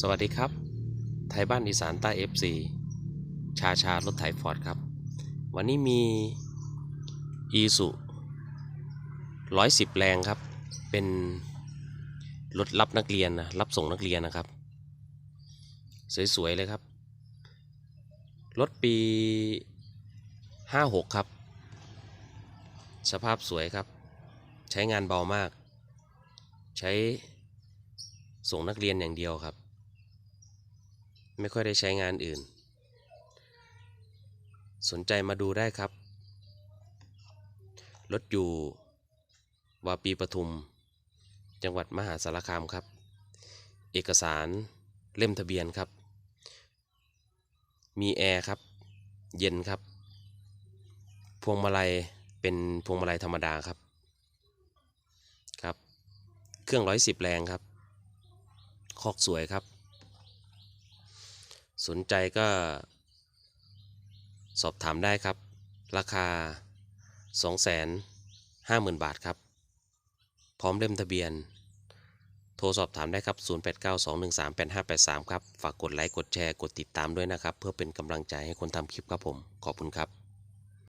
สวัสดีครับ ไทยบ้านอีสานใต้ FC ชาชารถไถฟอร์ดครับ วันนี้มีอีสุร้อยสิบแรงครับ เป็นรถรับนักเรียนนะรับส่งนักเรียนนะครับ สวย ๆ เลยครับ รถปี 56 ครับ สภาพสวยครับ ใช้งานเบามาก ใช้ส่งนักเรียนอย่างเดียวครับ ไม่ค่อยได้ใช้งานอื่น สนใจมาดูได้ครับ รถอยู่วาปีปทุม จังหวัดมหาสารคามครับ เอกสารเล่มทะเบียนครับ มีแอร์ครับ เย็นครับ พวงมาลัยเป็นพวงมาลัยธรรมดาครับ ครับ เครื่องร้อยสิบแรงครับ คอกสวยครับ สนใจก็ สอบถามได้ครับ ราคา 250,000 บาทครับ พร้อมเล่มทะเบียน โทรสอบถามได้ครับ 0892138583 ครับ ฝากกดไลค์ กดแชร์ กดติดตามด้วยนะครับ เพื่อเป็นกำลังใจให้คนทำคลิปครับผม ขอบคุณครับ